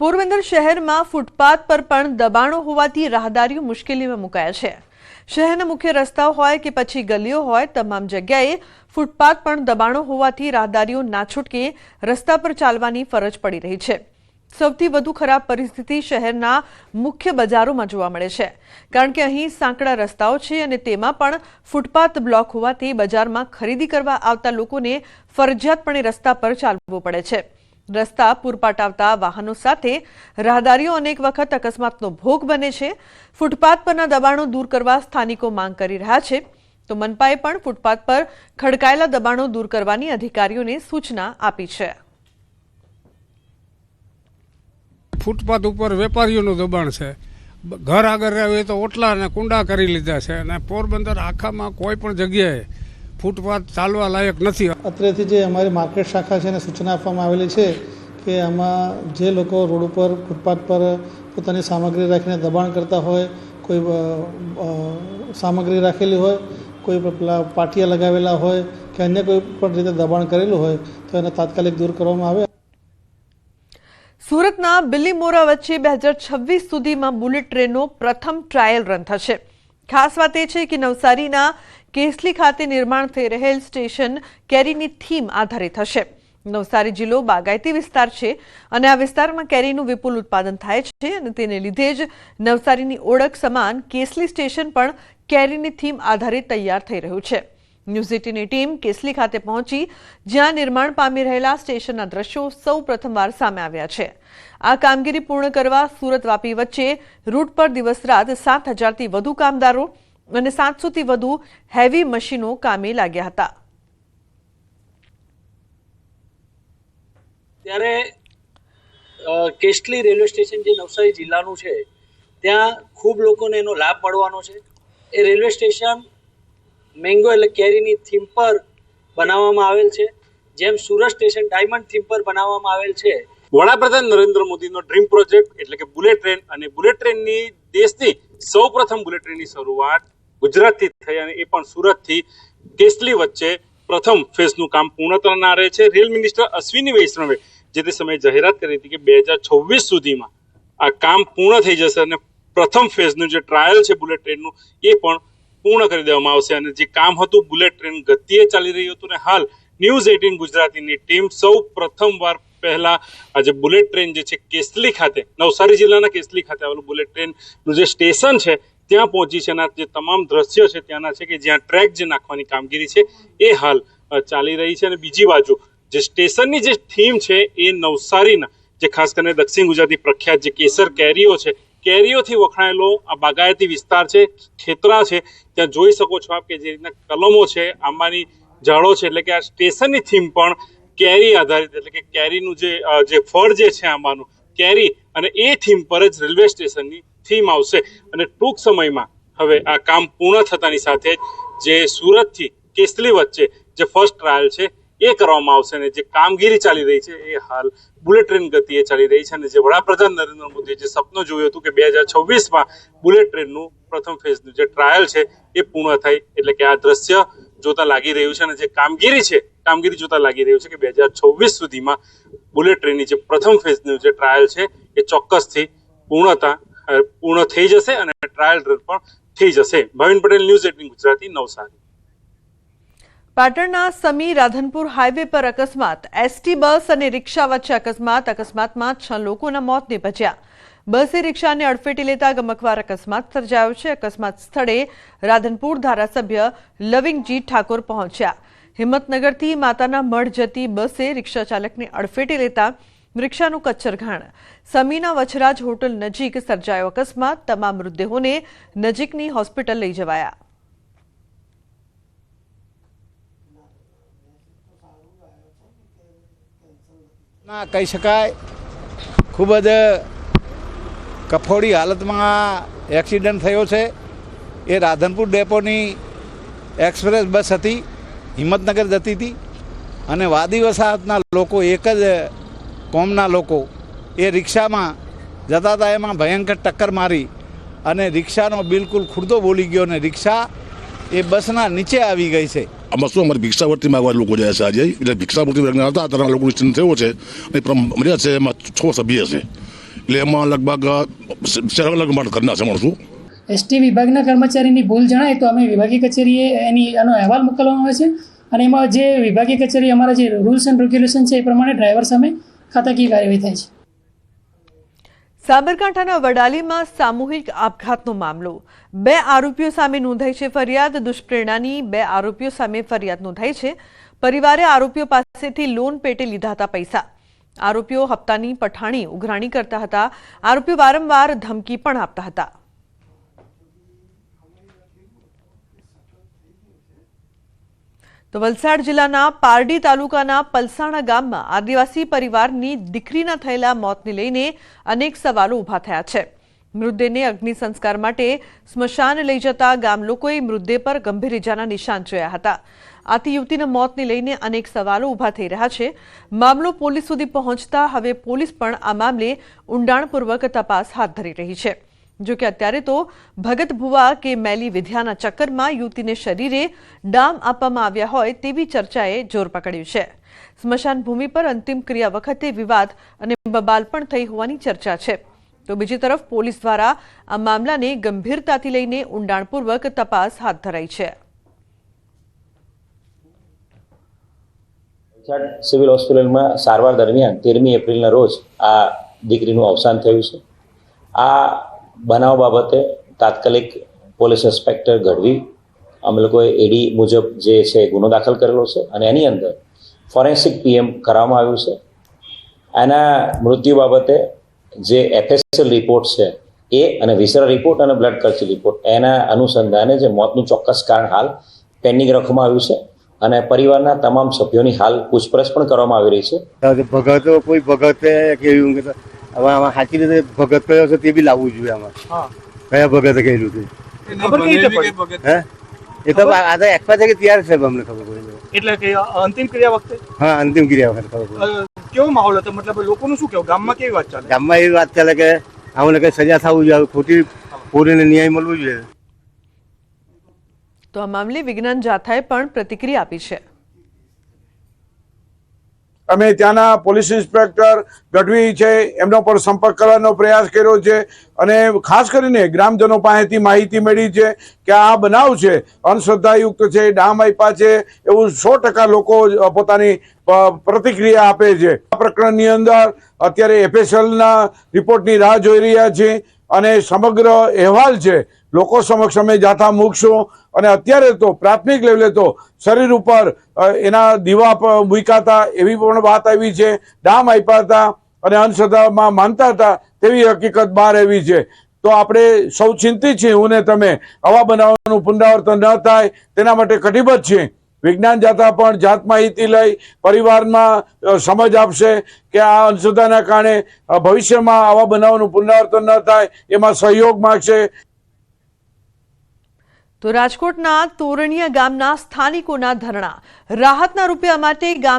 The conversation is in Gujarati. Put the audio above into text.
પોરબંદર શહેરમાં ફૂટપાથ પર પણ દબાણો હોવાથી રાહદારીઓ મુશ્કેલીમાં મુકાયા છે. શહેરના મુખ્ય રસ્તાઓ હોય કે પછી ગલીઓ હોય, તમામ જગ્યાએ ફૂટપાથ પણ દબાણો હોવાથી રાહદારીઓ ના છૂટકે રસ્તા પર ચાલવાની ફરજ પડી રહી છે. સૌથી વધુ ખરાબ પરિસ્થિતિ શહેરના મુખ્ય બજારોમાં જોવા મળે છે. કારણ કે અહીં સાંકડા રસ્તાઓ છે અને તેમાં પણ ફૂટપાથ બ્લોક હોવાથી બજારમાં ખરીદી કરવા આવતા લોકોને ફરજિયાતપણે રસ્તા પર ચાલવું પડે છે. રસ્તા પૂરપાટ આવતા વાહનો સાથે રાહદારીઓ અનેક વખત અકસ્માતનો ભોગ બને છે. ફૂટપાથ પરના દબાણો દૂર કરવા સ્થાનિકો માંગ કરી રહ્યા છે. તો મનપાએ પણ ફૂટપાથ પર ખડકાયેલા દબાણો દૂર કરવાની અધિકારીઓને સૂચના આપી છે. ફૂટપાથ ઉપર વેપારીઓનું દબાણ છે. ઘર આગળ રહે તો ઓટલા અને કુંડા કરી લીધા છે અને પોરબંદર આખામાં કોઈ પણ જગ્યાએ ફૂટપાથ ચાલવા લાયક નથી. અત્રેથી જે અમારી માર્કેટ શાખા છે એને સૂચના આપવામાં આવેલી છે કે આમાં જે લોકો રોડ ઉપર ફૂટપાથ પર પોતાની સામગ્રી રાખીને દબાણ કરતા હોય કોઈ સામગ્રી રાખેલી હોય કોઈ પેલા પાટિયા લગાવેલા હોય કે અન્ય કોઈ પણ રીતે દબાણ કરેલું હોય તો એને તાત્કાલિક દૂર કરવામાં આવે. સુરતના બિલીમોરા વચ્ચે બે હજાર છવ્વીસ સુધીમાં બુલેટ ટ્રેનનો પ્રથમ ટ્રાયલ રન થશે. ખાસ વાત એ છે કે નવસારીના કેસલી ખાતે નિર્માણ થઈ રહેલ સ્ટેશન કેરીની થીમ આધારિત હશે. નવસારી જિલ્લો બાગાયતી વિસ્તાર છે અને આ વિસ્તારમાં કેરીનું વિપુલ ઉત્પાદન થાય છે અને તેને લીધે જ નવસારીની ઓળખ સમાન કેસલી સ્ટેશન પણ કેરીની થીમ આધારિત તૈયાર થઈ રહ્યું છે. ન્યૂઝ એટીની ટીમ કેસલી ખાતે પહોંચી જ્યાં નિર્માણ પામી રહેલા સ્ટેશનના દ્રશ્યો સૌ પ્રથમવાર સામે આવ્યા છે. આ કામગીરી પૂર્ણ કરવા સુરત વાપી વચ્ચે રૂટ પર દિવસ રાત સાત હજારથી વધુ કામદારો અને સાતસોથી વધુ હેવી મશીનો કામે લાગ્યા હતા. ત્યારે કેસલી રેલવે સ્ટેશન જે નવસારી જિલ્લાનું છે ત્યાં ખૂબ લોકોને એનો લાભ મળવાનો છે. એ રેલવે સ્ટેશન મેંગો એટલે કેરીની થીમ પર બનાવવામાં આવેલ છે. જેમ સુરત સ્ટેશન ડાયમંડ થીમ પર બનાવવામાં આવેલ છે. વડાપ્રધાન નરેન્દ્ર મોદીનો ડ્રીમ પ્રોજેક્ટ એટલે કે બુલેટ ટ્રેન અને બુલેટ ટ્રેનની દેશની સૌ પ્રથમ બુલેટ ટ્રેનની શરૂઆત ગુજરાતથી થઈ અને એ પણ સુરતથી કેસલી વચ્ચે પ્રથમ ફેઝનું કામ પૂર્ણ કરનારે છે. રેલ મિનિસ્ટર અશ્વિની વૈષ્ણવે જે તે સમયે જાહેરાત કરી હતી કે બે હજાર છવ્વીસ સુધીમાં આ કામ પૂર્ણ થઈ જશે અને પ્રથમ ફેઝનું જે ટ્રાયલ છે બુલેટ ટ્રેનનું એ પણ પૂર્ણ કરી દેવામાં આવશે અને જે કામ હતું બુલેટ ટ્રેન ગતિએ ચાલી રહ્યું હતું ને હાલ ન્યૂઝ એટીન ગુજરાતીની ટીમ સૌ પ્રથમવાર પહેલા આજે બુલેટ ટ્રેન જે છે કેસલી ખાતે નવસારી જિલ્લાના કેસલી ખાતે આવેલું બુલેટ ટ્રેનનું જે સ્ટેશન છે ત્યાં પહોંચી છે એના જે તમામ દ્રશ્યો છે ત્યાંના છે કે જ્યાં ટ્રેક જે નાખવાની કામગીરી છે એ હાલ ચાલી રહી છે અને બીજી બાજુ જે સ્ટેશનની જે થીમ છે એ નવસારીના, જે ખાસ કરીને દક્ષિણ ગુજરાતી પ્રખ્યાત જે કેસર કેરીઓ છે, કેરીઓથી વખણાયેલો આ બાગાયતી વિસ્તાર છે, ખેતરા છે, ત્યાં જોઈ શકો છો આપ કે જે રીતના કલમો છે, આંબાની ઝાડો છે, એટલે કે આ સ્ટેશનની થીમ પણ કેરી આધારિત, એટલે કે કેરીનું જે જે ફળ જે છે આંબાનું, કેરી અને એ થીમ પર જ રેલવે સ્ટેશનની થીમ આવશે અને ટૂંક સમયમાં હવે આ કામ પૂર્ણ થતાની સાથે જ સુરતથી કેસલી વચ્ચે જે ફર્સ્ટ ટ્રાયલ છે, એ કરવામાં આવશે અને જે કામગીરી ચાલી રહી છે, એ હાલ બુલેટ ટ્રેન ગતિએ ચાલી રહી છે અને જે વડાપ્રધાન નરેન્દ્ર મોદીએ જે સપનું જોયું હતું કે બે હજાર છવ્વીસમાં બુલેટ ટ્રેનનું પ્રથમ ફેઝનું જે ટ્રાયલ છે, એ પૂર્ણ થાય એટલે કે આ દ્રશ્ય જોતા લાગી રહ્યું છે અને જે કામગીરી છે, કામગીરી જોતા લાગી રહ્યું છે કે બે હજાર છવ્વીસ સુધીમાં બુલેટ ટ્રેનની જે પ્રથમ ફેઝનું જે ટ્રાયલ છે, એ ચોક્કસથી પૂર્ણતા પૂર્ણ થઈ જશે અને ટ્રાયલ રન પણ થઈ જશે. Bhavin Patel, news eighteen Gujarati, Navsari. પાટણના સમી રાધનપુર હાઈવે પર અકસ્માત. એસટી બસ અને રિક્ષા વચ્ચે અકસ્માત. અકસ્માતમાં છ લોકોના મોત નીપજ્યા. બસે રિક્ષાને અડફેટી લેતા ગમકવાર અકસ્માત સર્જાયો છે. અકસ્માત સ્થળે રાધનપુર ધારાસભ્ય લવિંગજી ઠાકોર પહોંચ્યા. હિંમતનગરથી માતાના મઢ જતી બસે રિક્ષા ચાલકને અડફેટી લેતા રિક્ષાનું કચ્છરઘાણ. સમીના વછરાજ હોટલ નજીક સર્જાયો અકસ્માત. તમામ મૃતદેહોને નજીકની હોસ્પિટલ લઈ જવાયા. ના, કહી શકાય. ખૂબ જ કફોડી હાલતમાં એક્સિડન્ટ થયો છે. એ રાધનપુર ડેપોની એક્સપ્રેસ બસ હતી, હિંમતનગર જતી હતી. અને વાદી વસાહતના લોકો એક જ કોમના લોકો એ રિક્ષામાં જતા હતા એમાં ભયંકર ટક્કર મારી અને રિક્ષાનો બિલકુલ ખુરદો બોલી ગયો અને રિક્ષા એ બસના નીચે આવી ગઈ છે. આમાં શું અમારી ભિક્ષાવર્તી માંગવા લોકો જાય છે આજે? એટલે ભિક્ષાવર્તી વર્ગના હતા ત્રણ લોકોનો નિશ્ચિત થયો છે. અને પ્રમ- છે એમાં છ સભ્ય છે. એટલે એમાં લગભગ અલગ માટે ઘરના છે માણસું. એસટી વિભાગના કર્મચારીની ભૂલ જણાય તો અમે વિભાગીય કચેરીએ એની એનો અહેવાલ મોકલવાનો હોય છે. અને એમાં જે વિભાગીય કચેરી અમારા જે રૂલ્સ એન્ડ રેગ્યુલેશન છે એ પ્રમાણે ડ્રાઈવર સામે ખાતાકીય કાર્યવાહી થાય છે. સાબરકાંઠાના વડાલીમાં સામૂહિક આપઘાતનો મામલો. બે આરોપીઓ સામે નોંધાઈ છે ફરિયાદ. દુષ્પ્રેરણાની બે આરોપીઓ સામે ફરિયાદ નોંધાઈ છે. પરિવારે આરોપીઓ પાસેથી લોન પેટે લીધા હતા પૈસા. આરોપીઓ હપ્તાની પઠાણી, ઉઘરાણી કરતા હતા. આરોપીઓ વારંવાર ધમકી પણ આપતા હતા. તો વલસાડ જિલ્લાના પારડી તાલુકાના પલસાણા ગામમાં આદિવાસી પરિવારની દીકરીના થયેલા મોતને લઈને અનેક સવાલો ઊભા થયા છે. મૃતદેહને અગ્નિ સંસ્કાર માટે સ્મશાન લઈ જતા ગામલોકોએ મૃતદેહ પર ગંભીર ઇજાના નિશાન જોયા હતા. આથી યુવતીના મોતને લઈને અનેક સવાલો ઊભા થઈ રહ્યા છે. મામલો પોલીસ સુધી પહોંચતા હવે પોલીસ પણ આ મામલે ઊંડાણપૂર્વક તપાસ હાથ ધરી રહી છે. જો અત્યારે તો ભગત કે મેલી વિદ્યાના ચક્કરમાં યુવતીને શરીરે ડામ આપવામાં આવ્યા હોય તેવી ચર્ચાએ જોર પકડ્યું છે. સ્મશાન ભૂમિ પર અંતિમ ક્રિયા વખતે વિવાદ અને બબાલ પણ થઈ હોવાની ચર્ચા છે. તો બીજી તરફ પોલીસ દ્વારા આ મામલાને ગંભીરતાથી લઈને ઊંડાણપૂર્વક તપાસ હાથ ધરાઈ છે. સિવિલ હોસ્પિટલમાં સારવાર દરમિયાન તેરમી એપ્રિલના રોજ આ દીકરીનું અવસાન થયું છે. આ બનાવ બાબતે તાત્કાલિક પોલીસ ઇન્સ્પેક્ટર ગઢવી, અમે લોકોએ એડી મુજબ જે છે ગુનો દાખલ કરેલો છે અને એની અંદર ફોરેન્સિક પીએમ કરવામાં આવ્યું છે. એના મૃત્યુ બાબતે જે એફએસએલ રિપોર્ટ છે એ અને વિસરા રિપોર્ટ અને બ્લડ કલ્ચર રિપોર્ટ એના અનુસંધાને જે મોતનું ચોક્કસ કારણ હાલ પેન્ડિંગ રાખવામાં આવ્યું છે અને પરિવારના તમામ સભ્યોની હાલ પૂછપરછ પણ કરવામાં આવી રહી છે. ભગત કોઈ ભગતે કે હવે આમાં સાચી રીતે ભગત કયો છે તે બી લાવવું જોઈએ આમાં. કયા ભગતે કહેલું છે હે? એ તો આ તો એક્સપાયર થઈ ગઈ ત્યારે સાહેબ અમને ખબર પડી એટલે કે અંતિમ ક્રિયા વખતે? હા અંતિમ ક્રિયા વખતે ખબર પડી. કેવો માહોલ હતો? મતલબ લોકોનું શું કેવું? ગામમાં કેવી વાત ચાલે? ગામમાં એવી વાત ચાલે કે આમને કઈ સજા થવું જોઈએ ખોટી પૂરીને ન્યાય મળવું જોઈએ. તો આ મામલે વિજ્ઞાન જાથાએ પણ પ્રતિક્રિયા આપી છે. અમે ત્યાંના પોલીસ ઇન્સ્પેક્ટર ગઢવી છે, એમનો પણ સંપર્ક કરવાનો પ્રયાસ કર્યો છે અને ખાસ કરીને ગ્રામજનો પાસેથી માહિતી મળી છે કે આ બનાવ છે, અંધશ્રદ્ધાયુક્ત છે, ડામ આપ્યા છે, એવું સો લોકો પોતાની પ્રતિક્રિયા આપે છે. આ પ્રકરણની અંદર અત્યારે એફએસએલના રિપોર્ટની રાહ જોઈ રહ્યા છે અને સમગ્ર અહેવાલ છે, લોકો સમક્ષ અમે જાથા મૂકશું. અને અત્યારે તો પ્રાથમિક લેવલે તો શરીર ઉપર એના દીવા મૂક્યા એવી પણ વાત આવી છે. ડામ આપ્યા હતા અને અંધશ્રદ્ધામાં માનતા હતા તેવી હકીકત બહાર આવી છે. તો આપણે સૌ ચિંતિત છીએ, હું ને તમે. આવા બનાવવાનું પુનરાવર્તન ન થાય, તેના માટે કટિબદ્ધ છીએ. વિજ્ઞાન જાતા પણ જાત માહિતી લઈ પરિવારમાં સમજ આપશે કે આ અંધશ્રદ્ધાના કારણે ભવિષ્યમાં આવા બનાવનું પુનરાવર્તન ન થાય, એમાં સહયોગ માગશે. તો રાજકોટના તોરણીયા ગામના સ્થાનિકોના ધરણા. રાહતના રૂપિયા માટે ગામ